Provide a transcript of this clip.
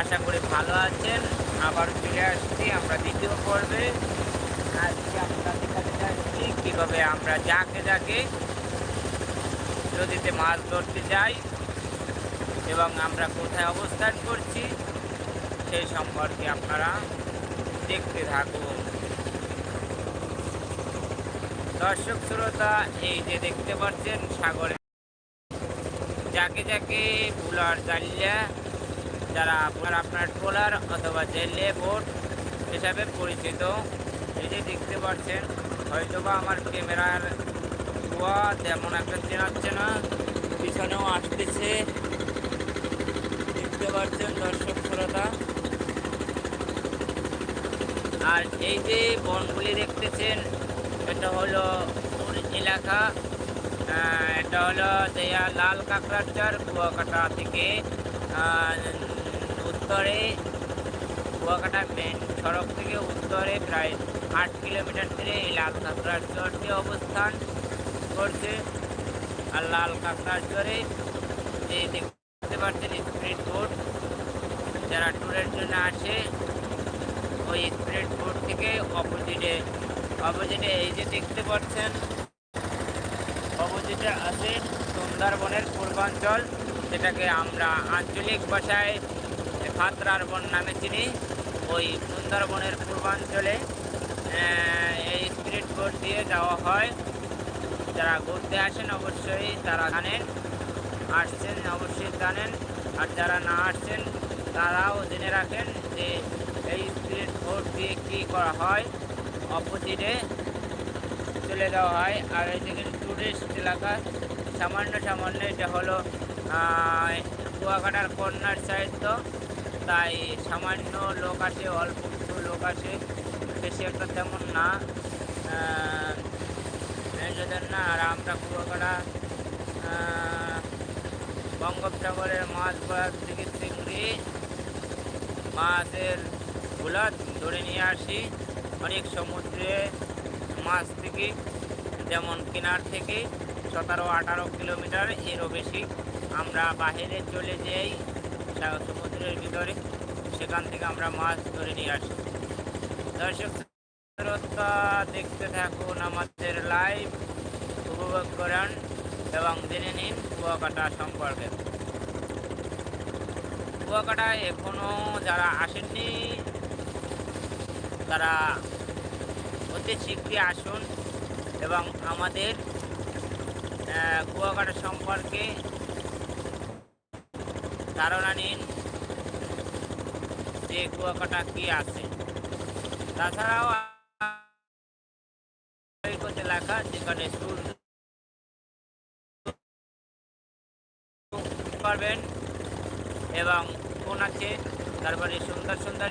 আশা করি ভালো আছেন। আবার চলে আসছি আমরা দ্বিতীয় পর্বে। আজকে আমরা দেখাতে যাচ্ছি, কীভাবে আমরা যাকে যাকে নদীতে মাছ ধরতে যাই এবং আমরা কোথায় অবস্থান করছি, সেই সম্পর্কে আপনারা দেখতে থাকুন। দর্শক শ্রোতা, এই যে দেখতে পাচ্ছেন, সাগরে যাকে যাকে বুলার জালিয়া যারা আপনার আপনার ট্রলার অথবা জেলে বোট হিসাবে পরিচিত, এই যে দেখতে পাচ্ছেন, হয়তোবা আমার ক্যামেরার ধোয়া তেমন একটা চেনাচ্ছে না, পিছনেও আসতেছে। দেখতে পাচ্ছেন দর্শক শ্রোতা। আর এই যে বনগুলি দেখতেছেন, এটা হলো এলাকা। এটা হলো দেয়া লাল কাঁকড়াচার কুয়াকাটা থেকে উত্তরে কুয়াকাটা মেন সড়ক থেকে উত্তরে প্রায় আট কিলোমিটার দূরে এই লাল কাঁকড়ার চরটি অবস্থান করছে। আর লাল কাঁকড়ার চরে যে দেখতে পাচ্ছেন স্পিড বোট। যারা ট্যুরের জন্য আসে, ওই স্পিড বোট থেকে অপোজিটে অপোজিটে এই যে দেখতে পাচ্ছেন, অপোজিটে আছে সুন্দরবনের পূর্বাঞ্চল। যেটাকে আমরা আঞ্চলিক ভাষায় খাতরার বন নামে চিনি ওই সুন্দরবনের পূর্বাঞ্চলে এই স্পিরিট বোট দিয়ে যাওয়া হয়। যারা ঘুরতে আসেন অবশ্যই তারা জানেন, আসছেন অবশ্যই জানেন, আর যারা না আসছেন তারাও জেনে রাখেন যে এই স্পিরিট বোট দিয়ে কী করা হয়। অপোজিটে চলে যাওয়া হয়, আর এই দেখেন টুরিস্ট এলাকা, সামান্য সামান্য এটা হলো কুয়াকাটার কন্যার তো, তাই সামান্য লোক আসে, অল্প কিছু লোক আসে। বেশি একটা তেমন না। জন্য আর আমরা কুয়াকাটা বঙ্গোপসাগরের মাছ ধরার থেকে চিংড়ি, মাছেরগুলা ধরে নিয়ে আসি। অনেক সমুদ্রে মাছ থেকে যেমন কিনার থেকে। সতেরো, আঠারো কিলোমিটার, এরও বেশি। আমরা বাইরে চলে যাই সমুদ্রের ভিতরে, সেখান থেকে আমরা মাছ ধরে নিয়ে আসি। দর্শক দেখতে থাকুন আমাদের লাইভ উপভোগ করেন এবং জেনে নিন কুয়াকাটা সম্পর্কে। কুয়াকাটায় এখনও যারা আসেননি, তারা অতি শীঘ্রই আসুন এবং আমাদের কুয়াকাটা সম্পর্কে ধারণা নিন যে কুয়াকাটা কি আছে। তাছাড়াও এলাকা যেখানে পারবেন এবং কোন আছে, তারপরে সুন্দর সুন্দর